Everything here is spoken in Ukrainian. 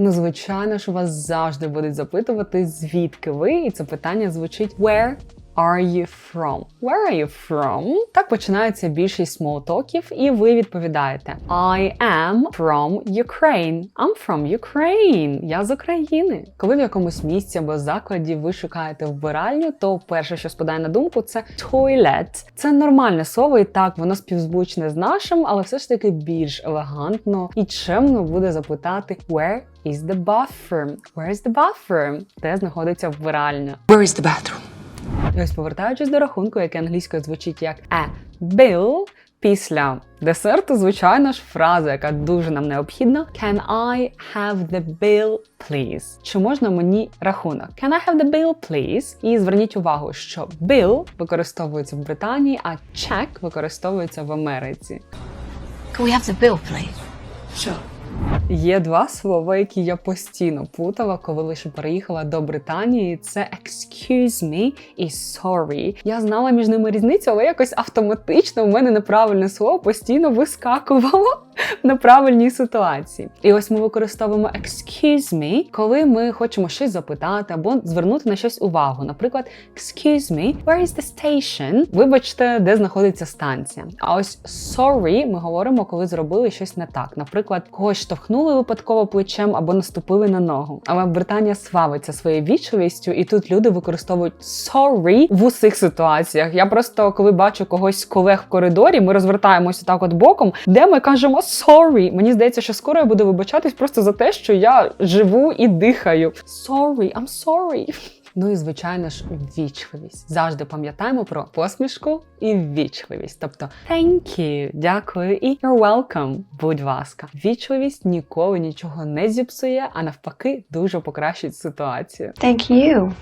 Ну, звичайно ж, вас завжди будуть запитувати, звідки ви, і це питання звучить Where are you from? Where are you from? Так починається більшість смолтоків, і ви відповідаєте I am from Ukraine. I'm from Ukraine. Я з України. Коли в якомусь місці або закладі ви шукаєте вбиральню, то перше, що спадає на думку, це toilet. Це нормальне слово, і так воно співзвучне з нашим, але все ж таки більш елегантно і чемно буде запитати Where is the bathroom? Where is the bathroom? Де знаходиться вбиральня? Where is the bathroom? І ось повертаючись до рахунку, яке англійською звучить як a bill, після десерту, звичайно ж, фраза, яка дуже нам необхідна: Can I have the bill, please? Чи можна мені рахунок? Can I have the bill, please? І зверніть увагу, що bill використовується в Британії, а check використовується в Америці. Can we have the bill, please? Sure. Є два слова, які я постійно путала, коли лише переїхала до Британії. Це excuse me і sorry. Я знала між ними різницю, але якось автоматично в мене неправильне слово постійно вискакувало в неправильній ситуації. І ось ми використовуємо excuse me, коли ми хочемо щось запитати або звернути на щось увагу. Наприклад, excuse me, where is the station? Вибачте, де знаходиться станція. А ось sorry ми говоримо, коли зробили щось не так. Наприклад, когось штовхнули випадково плечем або наступили на ногу. Але Британія славиться своєю вічливістю, і тут люди використовують sorry в усіх ситуаціях. Я просто коли бачу когось з колег в коридорі, ми розвертаємося так от боком, де ми кажемо sorry. Мені здається, що скоро я буду вибачатись просто за те, що я живу і дихаю. Sorry, I'm sorry. Ну і звичайно ж, ввічливість. Завжди пам'ятаємо про посмішку і ввічливість. Тобто thank you, дякую і you're welcome, будь ласка. Ввічливість ніколи нічого не зіпсує, а навпаки, дуже покращить ситуацію. Thank you.